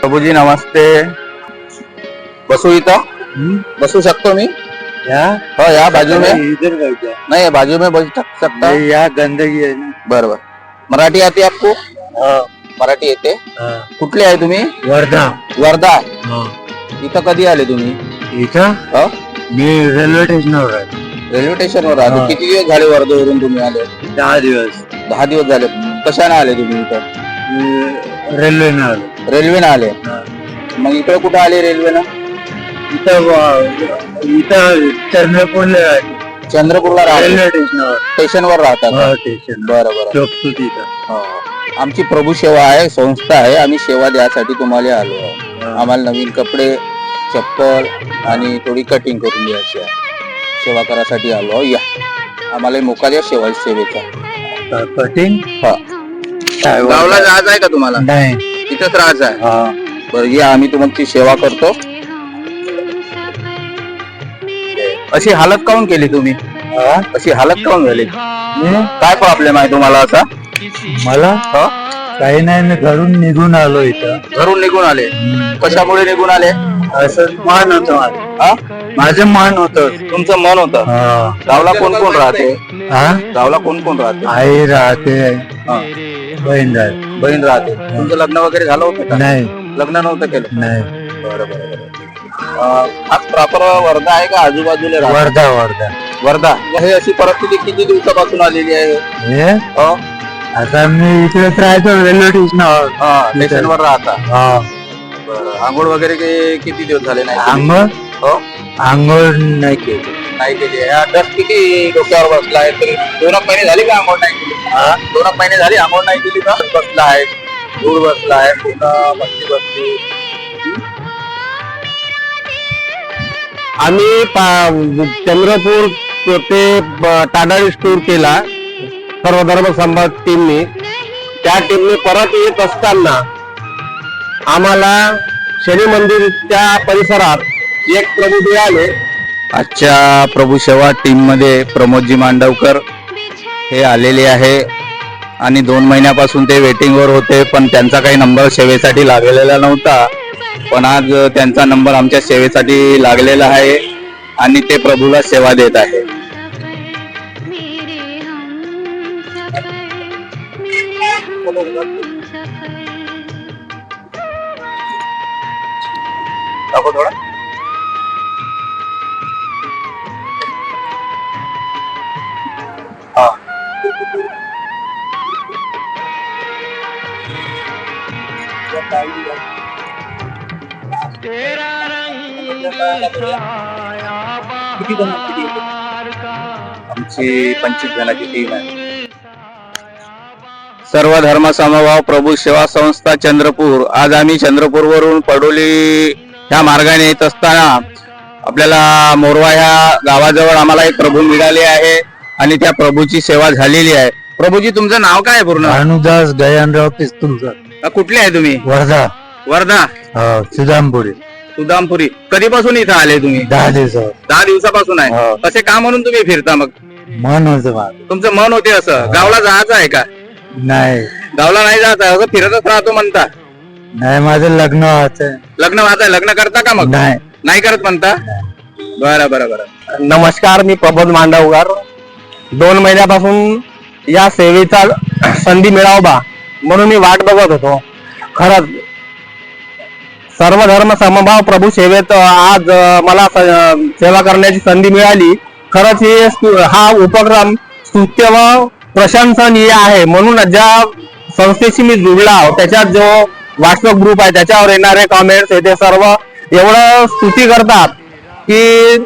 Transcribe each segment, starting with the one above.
प्रभूजी नमस्ते. बसू इथं? बसू शकतो मी? या? हो या बाजू में इधर बैठ जा. नहीं बाजू में बस सक- सकता ये गंदगी है ना. बरोबर. मराठी आते आपको? मराठी येते. कुठले आहे तुम्ही? वर्धा. वर्धा. हाँ. इथं कधी आले तुम्ही? इथं? हो. मी रेल्वे स्टेशनवर आहे रेल्वे स्टेशनवर आले. किती दिवस झाले वर्धेवरून तुम्ही आले? दहा दिवस. दहा दिवस झाले. कशाने आले तुम्ही इथं? मी रेल्वेनं आलो. रेल्वेने आले. हा. मग इकडे कुठे आले रेल्वेनं इथं व- इथं चंद्रपूरला रेल्वे स्टेशनवर. स्टेशनवर राहतात. स्टेशन बरं बरं. हो. आमची प्रभू सेवा आहे संस्था आहे आम्ही सेवा द्यासाठी तुम्हाला आलो आहोत. हा. आम्हाला नवीन कपडे चप्पल आणि थोडी कटिंग करून द्यायची आहे. सेवा करासाठी आलो. या. आम्हाला मोका द्या सेवा सेवेचा. कटिंग हा. काय गावला जायचं आहे का तुम्हाला? नाही. तिथंच राहायचं आहे? हा. बरं या आम्ही तुमची सेवा करतो. अशी हालत काऊन केली तुम्ही? हा? अशी हालत काऊन झाली? काय प्रॉब्लेम आहे तुम्हाला असा? मला? हो? काही नाही मी घरून निघून आलो इथं. घरून निघून आले? कशामुळे निघून आले? असं मन होतं माझं. हा? माझं मन होतं. तुमचं मन होतं. गावला कोण कोण राहते? हा? गावला कोण कोण राहते? आई राहते. हा. बहीण राहते. बहीण राहते. तुमचं लग्न वगैरे झालं होतं का? नाही. लग्न नव्हतं केलं? नाही. बरं बरं बरं. अं, आज प्रॉपर वर्धा आहे का? आजूबाजूला राहते? वर्धा वर्धा. वर्धा. हे अशी परिस्थिती किती दिवसापासून आलेली आहे? हे? हो आता मी इकडेच राहायचो रेल्वे स्टेशनवर हा स्टेशनवर राहता. हा. बरं आंघोळ वगैरे कि- किती दिवस झाले नाही? आंघोळ? हो. आंघोळ नाही केली. नाही केली हा डस्ट किती डोक्यावर बसला आहे तरी? दोन एक महिने झाले का आंघोळ नाही केली? हा? दोन एक महिने झाले आंघोळ नाही केली का? बसला आहे. धूळ बसला आहे पुन्हा मस्ती बसली. आम्ही पा- चंद्रपूर ते ब- टाडाळी टूर केला. सर्व धर्म संभाग टीमनी त्या टीमने परत येत असताना आम्हाला शनी मंदिरच्या परिसरात एक प्रभू मिळाले. आजच्या प्रभू सेवा टीममध्ये प्रमोदजी मांडवकर हे आलेले आहे. आणि दोन महिन्यापासून ते वेटिंग वर होते पण त्यांचा काही नंबर सेवेसाठी लागलेला नव्हता. पण आज त्यांचा नंबर आमच्या सेवेसाठी लागलेला आहे आणि ते प्रभूला सेवा देत आहे. दाखव थोडा. किती जण किती आमची पंचवीस जणांची टीम आहे सर्व धर्म समभाव प्रभू सेवा संस्था चंद्रपूर. आज आम्ही चंद्रपूर वरून पडोली ह्या मार्गाने येत असताना आपल्याला मोरवा ह्या गावाजवळ आम्हाला एक प्रभू मिळाले आहे. आणि त्या प्रभूची सेवा झालेली आहे. प्रभूजी तुमचं नाव काय आहे पूर्ण? भानुदास गयानराव पिस्तुलकर. अ, कुठले आहे तुम्ही? वर्धा. वर्धा. हा, सुदामपुरी. सुदामपुरी. कधीपासून इथं आले तुम्ही? दहा दिवसावर दहा दिवसापासून आहे. हो. असे का म्हणून तुम्ही फिरता मग? मन होतं माझं. तुमचं मन होते असं. गावला जायचं आहे का? नाही. गावला नाही जायचं आहे, असं फिरतच राहतो म्हणता. नाही माझं लग्न व्हायचं लग्न व्हायचं आहे, लग्न करता का मग? नाही. नाही करत म्हणता? बरं बरं बरं. नमस्कार मी प्रबोध मांडवकर. दोन महिन्यापासून या सेवेचा संधी मिळावा म्हणून मी वाट बघत होतो. खरंच सर्व धर्म समभाव प्रभू सेवेत आज मला स- सेवा करण्याची संधी मिळाली. खरंच हे हा उपक्रम स्तुत्य व प्रशंसनीय आहे. म्हणून ज्या संस्थेशी मी जुळला आहो, त्याच्यात जो व्हॉट्सअप ग्रुप आहे त्याच्यावर येणारे कॉमेंट्स हे ते सर्व एवढं स्तुती करतात की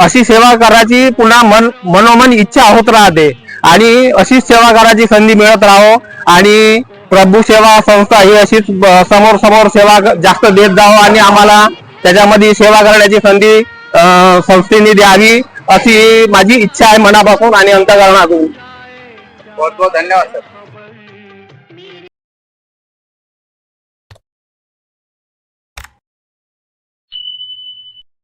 अशी सेवा करायची पुन्हा मन मनोमन इच्छा होत राहते. आणि अशीच सेवा करायची संधी मिळत राहो. आणि प्रभू सेवा संस्था ही अशीच समोर समोर सेवा जास्त देत जावं आणि आम्हाला त्याच्यामध्ये सेवा करण्याची संधी संस्थेने द्यावी अशी माझी इच्छा आहे मनापासून आणि अंतकरणातून. बहुत बहुत धन्यवाद सर.